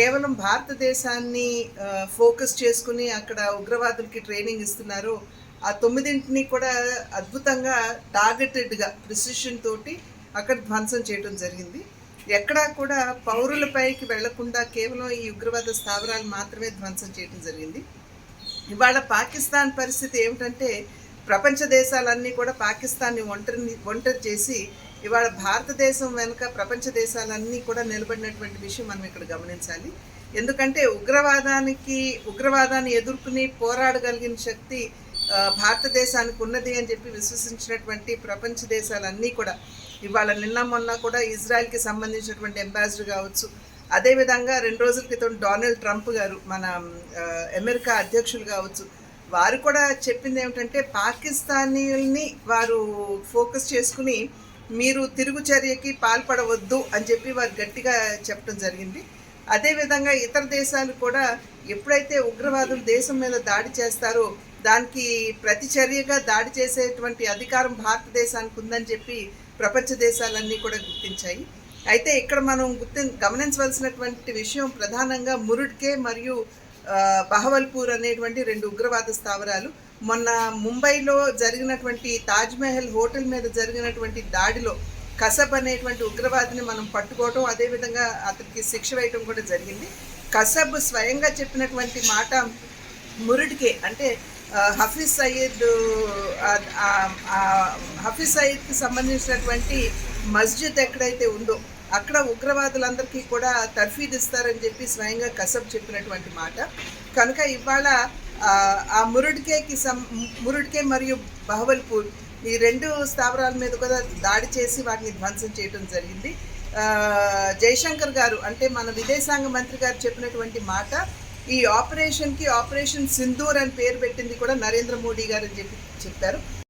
కేవలం భారతదేశాన్ని ఫోకస్ చేసుకుని అక్కడ ఉగ్రవాదులకి ట్రైనింగ్ ఇస్తున్నారో. ఆ తొమ్మిదింటిని కూడా అద్భుతంగా టార్గెటెడ్గా ప్రిసిషన్ తోటి అక్కడ ధ్వంసం చేయడం జరిగింది. ఎక్కడా కూడా పౌరులపైకి వెళ్ళకుండా కేవలం ఈ ఉగ్రవాద స్థావరాలు మాత్రమే ధ్వంసం చేయడం జరిగింది. ఇవాళ పాకిస్తాన్ పరిస్థితి ఏమిటంటే ప్రపంచ దేశాలన్నీ కూడా పాకిస్తాన్ని ఒంటరిని ఒంటరి చేసి ఇవాళ భారతదేశం వెనుక ప్రపంచ దేశాలన్నీ కూడా నిలబడినటువంటి విషయం మనం ఇక్కడ గమనించాలి. ఎందుకంటే ఉగ్రవాదానికి ఉగ్రవాదాన్ని ఎదుర్కొని పోరాడగలిగిన శక్తి భారతదేశానికి ఉన్నది అని చెప్పి విశ్వసించినటువంటి ప్రపంచ దేశాలన్నీ కూడా ఇవాళ నిన్న మొన్న కూడా ఇజ్రాయెల్కి సంబంధించినటువంటి అంబాసిడర్ కావచ్చు. అదేవిధంగా రెండు రోజుల క్రితం డొనాల్డ్ ట్రంప్ గారు మన అమెరికా అధ్యక్షులు కావచ్చు వారు కూడా చెప్పింది ఏమిటంటే పాకిస్తానీల్ని వారు ఫోకస్ చేసుకుని మీరు తిరుగు చర్యకి పాల్పడవద్దు అని చెప్పి వారు గట్టిగా చెప్పడం జరిగింది. అదేవిధంగా ఇతర దేశాలు కూడా ఎప్పుడైతే ఉగ్రవాదులు దేశం మీద దాడి చేస్తారో దానికి ప్రతిచర్యగా దాడి చేసేటువంటి అధికారం భారతదేశానికి ఉందని చెప్పి ప్రపంచ దేశాలన్నీ కూడా గుర్తించాయి. అయితే ఇక్కడ మనం గుర్తి గమనించవలసినటువంటి విషయం ప్రధానంగా మురుడ్కే మరియు బహవల్పూర్ అనేటువంటి రెండు ఉగ్రవాద స్థావరాలు. మొన్న ముంబైలో జరిగినటువంటి తాజ్మహల్ హోటల్ మీద జరిగినటువంటి దాడిలో కసబ్ అనేటువంటి ఉగ్రవాదిని మనం పట్టుకోవటం అదేవిధంగా అతనికి శిక్ష వేయటం కూడా జరిగింది. కసబ్ స్వయంగా చెప్పినటువంటి మాట మురుడికే అంటే హఫీజ్ సయ్యద్ హఫీజ్ సయ్యద్కి సంబంధించినటువంటి మస్జిద్ ఎక్కడైతే ఉందో అక్కడ ఉగ్రవాదులందరికీ కూడా తర్ఫీద్ ఇస్తారని చెప్పి స్వయంగా కసబ్ చెప్పినటువంటి మాట. కనుక ఇవాళ ఆ, మురుడికేకి సం మురుడికే మరియు బహవల్పూర్ ఈ రెండు స్థావరాల మీద కూడా దాడి చేసి వాటిని ధ్వంసం చేయడం జరిగింది. జయశంకర్ గారు అంటే మన విదేశాంగ మంత్రి గారు చెప్పినటువంటి మాట ఈ ఆపరేషన్కి ఆపరేషన్ సింధూర్ అని పేరు పెట్టింది కూడా నరేంద్ర మోడీ గారు అని చెప్పి చెప్పారు.